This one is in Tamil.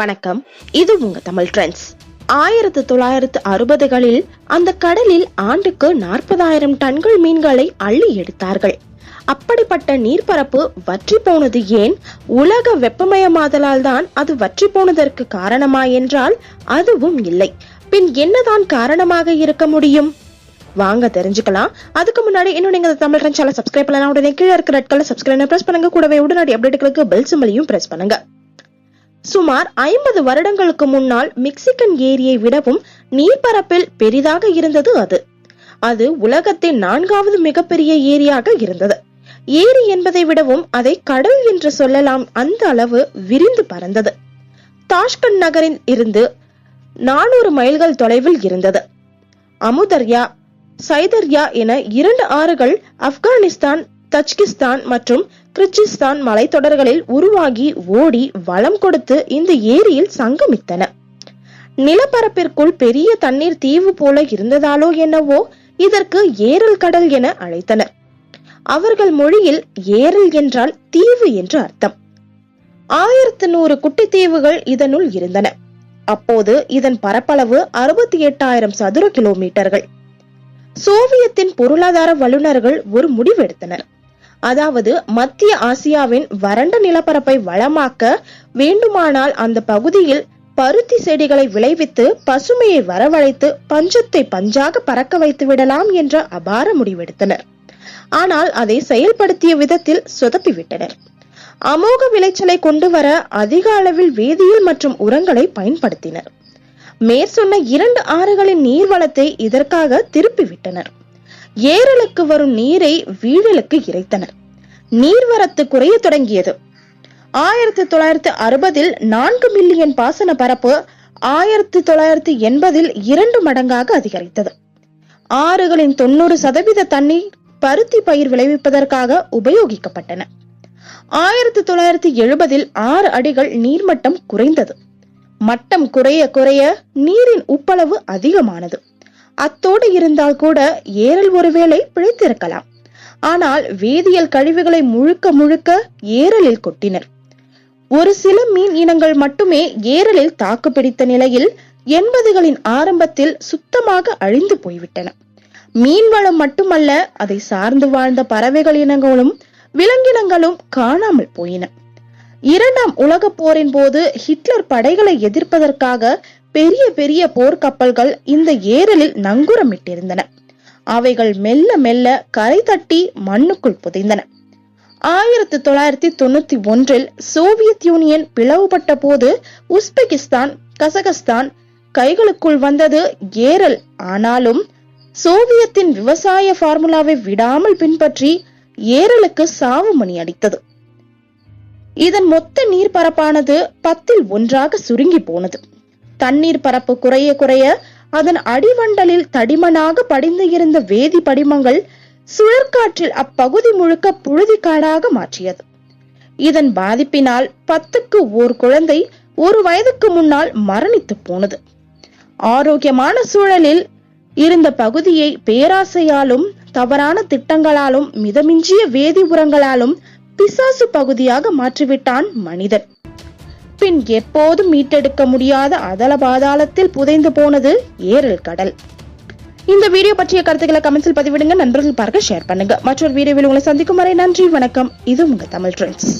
வணக்கம். இது உங்க தமிழ் ட்ரெண்ட்ஸ். ஆயிரத்து தொள்ளாயிரத்து அறுபதுகளில் அந்த கடலில் ஆண்டுக்கு நாற்பதாயிரம் டன்கள் மீன்களை அள்ளி எடுத்தார்கள். அப்படிப்பட்ட நீர்ப்பரப்பு வற்றி போனது ஏன்? உலக வெப்பமயமாதலால் தான் அது வற்றி போனதற்கு காரணமா என்றால் அதுவும் இல்லை. பின் என்னதான் காரணமாக இருக்க முடியும்? வாங்க தெரிஞ்சுக்கலாம். அதுக்கு முன்னாடி இன்னும் நீங்க தமிழ் சேனல் சப்ஸ்கிரைப் பண்ணலாம் உடனே கீழே இருக்கிற ரெட் கலர் சப்ஸ்கிரைப் பிரஸ் பண்ணுங்க. கூடவே உடனடி அப்டேட்டுகளுக்கு பெல் சிம்பலையும் பிரஸ் பண்ணுங்க. சுமார் ஐம்பது வருடங்களுக்கு முன்னால் மெக்சிகன் ஏரியை விடவும் நீர்ப்பரப்பில் பெரிதாக இருந்தது அது. அது உலகத்தின் நான்காவது மிகப்பெரிய ஏரியாக இருந்தது. ஏரி என்பதை விடவும் அதை கடல் என்று சொல்லலாம் அந்த அளவு விரிந்து பறந்தது. தாஷ்கண்ட் நகரில் இருந்து நானூறு மைல்கள் தொலைவில் இருந்தது. அமுதர்யா சைதர்யா என இரண்டு ஆறுகள் ஆப்கானிஸ்தான் தஜ்கிஸ்தான் மற்றும் கிர்கிஸ்தான் மலைத்தொடர்களில் உருவாகி ஓடி வளம் கொடுத்து இந்த ஏரியில் சங்கமித்தன. நிலப்பரப்பிற்குள் பெரிய தண்ணீர் தீவு போல இருந்ததாலோ என்னவோ இதற்கு ஏரல் கடல் என அழைத்தனர். அவர்கள் மொழியில் ஏரல் என்றால் தீவு என்று அர்த்தம். ஆயிரத்து நூறு குட்டி தீவுகள் இதனுள் இருந்தன. அப்போது இதன் பரப்பளவு அறுபத்தி எட்டாயிரம் சதுர கிலோமீட்டர்கள். சோவியத்தின் பொருளாதார வல்லுநர்கள் ஒரு முடிவெடுத்தனர். அதாவது மத்திய ஆசியாவின் வறண்ட நிலப்பரப்பை வளமாக்க வேண்டுமானால் அந்த பகுதியில் பருத்தி செடிகளை விளைவித்து பசுமையை வரவழைத்து பஞ்சத்தை பஞ்சாக பறக்க வைத்து விடலாம் என்ற அபார முடிவெடுத்தனர். ஆனால் அதை செயல்படுத்திய விதத்தில் சொதப்பிவிட்டனர். அமோக விளைச்சலை கொண்டு வர அதிக அளவில் வேதியியல் மற்றும் உரங்களை பயன்படுத்தினர். மேற்சொன்ன இரண்டு ஆறுகளின் நீர்வளத்தை இதற்காக திருப்பிவிட்டனர். ஏரலுக்கு வரும் நீரை வீழலுக்கு இறைத்தனர். நீர்வரத்து குறைய தொடங்கியது. ஆயிரத்தி தொள்ளாயிரத்தி அறுபதில் நான்கு மில்லியன் பாசன பரப்பு ஆயிரத்தி தொள்ளாயிரத்தி எண்பதில் இரண்டு மடங்காக அதிகரித்தது. ஆறுகளின் தொண்ணூறு சதவீத தண்ணீர் பருத்தி பயிர் விளைவிப்பதற்காக உபயோகிக்கப்பட்டன. ஆயிரத்தி தொள்ளாயிரத்தி எழுபதில் ஆறு அடிகள் நீர்மட்டம் குறைந்தது. மட்டம் குறைய குறைய நீரின் உப்பளவு அதிகமானது. அத்தோடு இருந்தால் கூட ஏரல் ஒருவேளை பிழைத்திருக்கலாம். ஆனால் வேதியியல் கழிவுகளை முழுக்க முழுக்க ஏரலில் கொட்டினர். ஒரு சில மீன் இனங்கள் மட்டுமே ஏரலில் தாக்கு பிடித்த நிலையில் எண்பதுகளின் ஆரம்பத்தில் சுத்தமாக அழிந்து போய்விட்டன. மீன்வளம் மட்டுமல்ல அதை சார்ந்து வாழ்ந்த பறவைகள் இனங்களும் விலங்கினங்களும் காணாமல் போயின. இரண்டாம் உலக போரின் போது ஹிட்லர் படைகளை எதிர்ப்பதற்காக பெரிய பெரிய போர்க்கப்பல்கள் இந்த ஏரலில் நங்குரமிட்டிருந்தன. அவைகள் மெல்ல மெல்ல கரை தட்டி மண்ணுக்குள் புதைந்தன. ஆயிரத்தி தொள்ளாயிரத்தி தொண்ணூத்தி ஒன்றில் சோவியத் யூனியன் பிளவுபட்ட போது உஸ்பெகிஸ்தான் கசகஸ்தான் கைகளுக்குள் வந்தது ஏரல். ஆனாலும் சோவியத்தின் விவசாய ஃபார்முலாவை விடாமல் பின்பற்றி ஏரலுக்கு சாவு மணி அடித்தது. இதன் மொத்த நீர் பரப்பானது பத்தில் ஒன்றாக சுருங்கி போனது. தண்ணீர் பரப்பு குறைய குறைய அதன் அடிவண்டலில் தடிமனாக படிந்து இருந்த வேதி படிமங்கள் சுழற்காற்றில் அப்பகுதி முழுக்க புழுதி காடாக மாற்றியது. இதன் பாதிப்பினால் பத்துக்கு ஓர் குழந்தை ஒரு வயதுக்கு முன்னால் மரணித்து போனது. ஆரோக்கியமான சூழலில் இருந்த பகுதியை பேராசையாலும் தவறான திட்டங்களாலும் மிதமிஞ்சிய வேதி உரங்களாலும் பிசாசு பகுதியாக மாற்றிவிட்டான் மனிதன். பின் எப்போதும் மீட்டெடுக்க முடியாத அதல பாதாளத்தில் புதைந்து போனது ஏரல் கடல். இந்த வீடியோ பற்றிய கருத்துக்களை கமெண்ட்ஸில் பதிவிடுங்க நண்பர்கள் பார்க்க ஷேர் பண்ணுங்க. மற்றொரு வீடியோவில் உங்களை சந்திக்கும் வரை நன்றி வணக்கம். இது உங்க தமிழ் ட்ரெண்ட்ஸ்